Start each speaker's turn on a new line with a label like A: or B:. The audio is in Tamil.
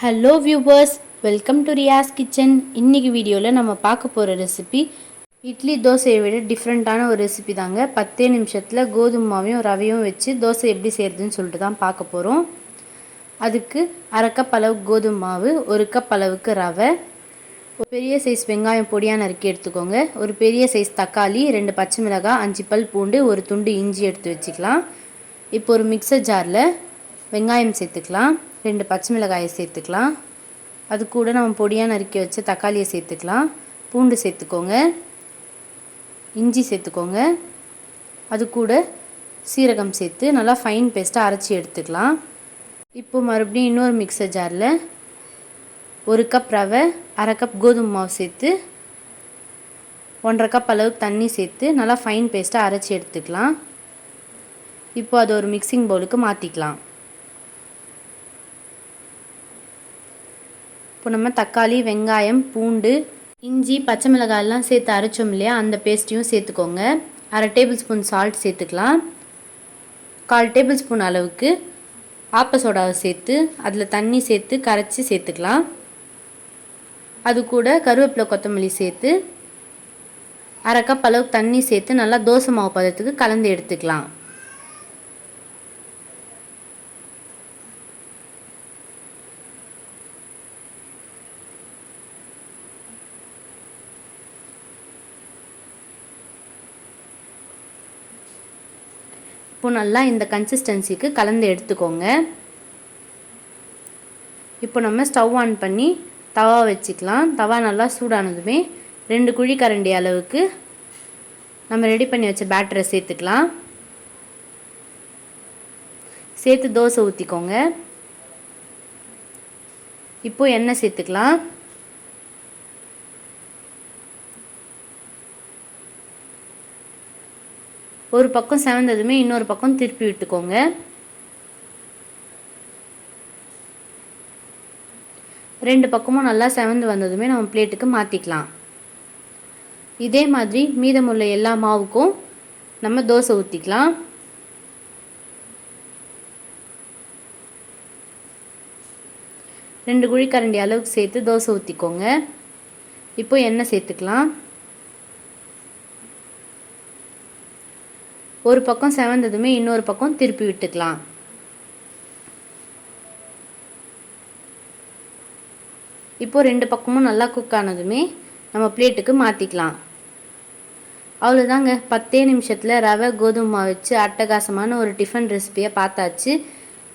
A: Hello viewers welcome to Riyas kitchen இன்னைக்கு வீடியோவில் நம்ம பார்க்க போகிற ரெசிபி இட்லி தோசையை விட டிஃப்ரெண்ட்டான ஒரு ரெசிபி தாங்க. பத்தே நிமிஷத்தில் கோதுமை மாவையும் ரவையும் வச்சு தோசை எப்படி செய்கிறதுன்னு சொல்லிட்டு தான் பார்க்க போகிறோம் அதுக்கு அரை கப் அளவுக்கு கோதுமை மாவு ஒரு கப் அளவுக்கு ரவை ஒரு பெரிய சைஸ் வெங்காயம் பொடியாக நறுக்கி எடுத்துக்கோங்க. ஒரு பெரிய சைஸ் தக்காளி ரெண்டு பச்சை மிளகாய் அஞ்சு பல் பூண்டு ஒரு துண்டு இஞ்சி எடுத்து வச்சுக்கலாம். இப்போ ஒரு மிக்சர் ஜாரில் வெங்காயம் சேர்த்துக்கலாம். ரெண்டு பச்சை மிளகாயை சேர்த்துக்கலாம். அது கூட நம்ம பொடியாக நறுக்கி வச்ச தக்காளியை சேர்த்துக்கலாம். பூண்டு சேர்த்துக்கோங்க. இஞ்சி சேர்த்துக்கோங்க. அது கூட சீரகம் சேர்த்து நல்லா ஃபைன் பேஸ்ட்டாக அரைச்சி எடுத்துக்கலாம். இப்போ மறுபடியும் இன்னொரு மிக்சர் ஜாரில் ஒரு கப் ரவை அரை கப் கோதுமை மாவு சேர்த்து ஒன்றரை கப் அளவுக்கு தண்ணி சேர்த்து நல்லா ஃபைன் பேஸ்ட்டாக அரைச்சி எடுத்துக்கலாம். இப்போ அது ஒரு மிக்சிங் பவுலுக்கு மாற்றிக்கலாம் இப்போ நம்ம தக்காளி வெங்காயம் பூண்டு இஞ்சி பச்சை மிளகாயெல்லாம் சேர்த்து அரைச்சோம் இல்லையா? அந்த பேஸ்ட்டையும் சேர்த்துக்கோங்க. அரை டேபிள் ஸ்பூன் சால்ட் சேர்த்துக்கலாம். கால் டேபிள் ஸ்பூன் அளவுக்கு ஆப்ப சோடாவை சேர்த்து அதில் தண்ணி சேர்த்து கரைச்சி சேர்த்துக்கலாம். அது கூட கருவேப்பிலை கொத்தமல்லி சேர்த்து அரை கப் அளவுக்கு தண்ணி சேர்த்து நல்லா தோசை மாவு பதத்துக்கு கலந்து எடுத்துக்கலாம். இப்போ நல்லா இந்த கன்சிஸ்டன்சிக்கு கலந்து எடுத்துக்கோங்க. இப்போ நம்ம ஸ்டவ் ஆன் பண்ணி தவா வச்சுக்கலாம். தவா நல்லா சூடானதுமே ரெண்டு குழி கரண்டி அளவுக்கு நம்ம ரெடி பண்ணி வச்ச பேட்டரை சேர்த்துக்கலாம். சேர்த்து தோசை ஊற்றிக்கோங்க இப்போ எண்ணெய் சேர்த்துக்கலாம். ஒரு பக்கம் செவந்ததுமே இன்னொரு பக்கம் திருப்பி விட்டுக்கோங்க. ரெண்டு பக்கமும் நல்லா செவந்து வந்ததுமே நம்ம பிளேட்டுக்கு மாற்றிக்கலாம் இதே மாதிரி மீதமுள்ள எல்லா மாவுக்கும் நம்ம தோசை ஊற்றிக்கலாம் ரெண்டு குழிக்கரண்டி அளவுக்கு சேர்த்து தோசை ஊற்றிக்கோங்க இப்போ எண்ணெய் சேர்த்துக்கலாம். ஒரு பக்கம் செவந்ததுமே இன்னொரு பக்கம் திருப்பி விட்டுக்கலாம். இப்போ ரெண்டு பக்கமும் நல்லா குக் ஆனதுமே நம்ம பிளேட்டுக்கு மாற்றிக்கலாம் அவ்வளோதாங்க பத்தே நிமிஷத்தில் ரவை கோதுமை மாவு வச்சு அட்டகாசமான ஒரு டிஃபன் ரெசிபியை பார்த்தாச்சு.